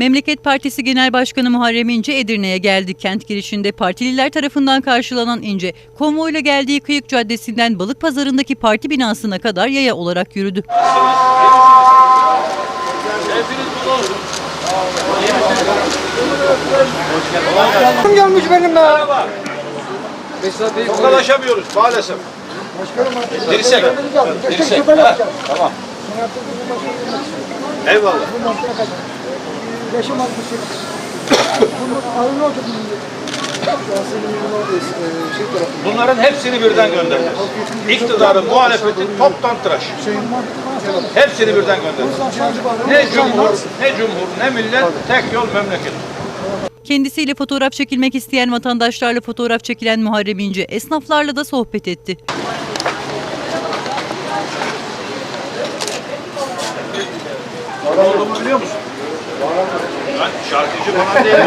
Memleket Partisi Genel Başkanı Muharrem İnce Edirne'ye geldi. Kent girişinde partililer tarafından karşılanan İnce, konvoyla geldiği Kıyık Caddesi'nden Balık Pazarı'ndaki parti binasına kadar yaya olarak yürüdü. Kim gelmiş benim be? Tokalaşamıyoruz maalesef. Dirsek. Dirsek. Tamam. Eyvallah. Yaşım 68. Bunun ağrını oldu bunun. Bunların hepsini birden göndereceğiz. İktidarın, muhalefetin toptan tıraş. Hepsini birden göndereceğiz. Ne cumhur, ne cumhur, ne millet, tek yol memleket. Kendisiyle fotoğraf çekilmek isteyen vatandaşlarla fotoğraf çekilen Muharrem İnce, esnaflarla da sohbet etti. Ne olduğumu biliyor musun? Ben şarkıcı falan değilim.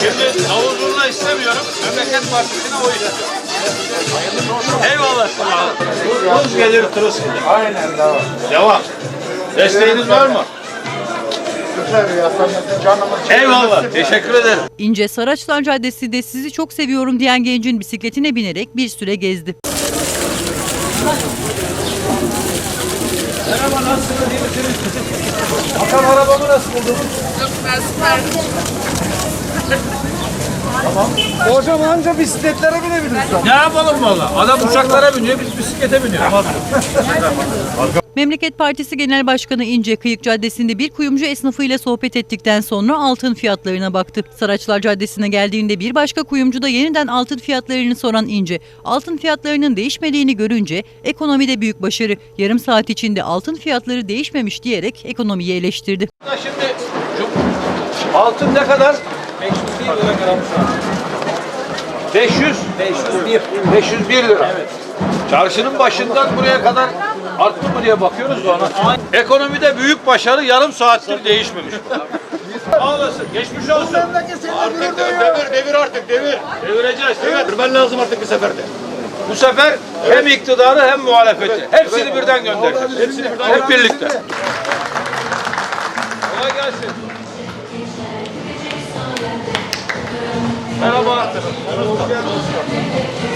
Şimdi davul istemiyorum. Memleket Partisi'ne oy istiyorum. Eyvallah. Tuz gelir tırıs gider. Aynen devam. Devam. Desteğiniz var mı? Eyvallah. Teşekkür ederim. İnce Saraçlar Caddesi'nde sizi çok seviyorum diyen gencin bisikletine binerek bir süre gezdi. Merhaba nasılsınız? İyi misiniz? Bakan arabamı nasıl buldunuz? Hocam anca bisikletlere binebilirsin. Ne yapalım valla? Adam uçaklara biniyor, biz bisiklete biniyoruz. Memleket Partisi Genel Başkanı İnce Kıyık Caddesi'nde bir kuyumcu esnafıyla sohbet ettikten sonra altın fiyatlarına baktı. Saraçlar Caddesi'ne geldiğinde bir başka kuyumcu da yeniden altın fiyatlarını soran İnce, altın fiyatlarının değişmediğini görünce ekonomide büyük başarı, yarım saat içinde altın fiyatları değişmemiş diyerek ekonomiyi eleştirdi. Şimdi altın ne kadar? 501 lira gram şu an. 500? 501. 501 lira. Evet. Çarşının başından buraya kadar mı diye bakıyoruz da ona. Ekonomide büyük başarı yarım saattir değişmemiş. Sağ olasın. Geçmiş olsun. Artık devir, devir artık devir. Devireceğiz. Evet. Ben lazım artık bir seferde. Bu sefer hem iktidarı hem muhalefeti. Hepsini birden göndereceğiz. Hepsini birden Hep birlikte. Kolay gelsin. Merhaba. Nasılsınız?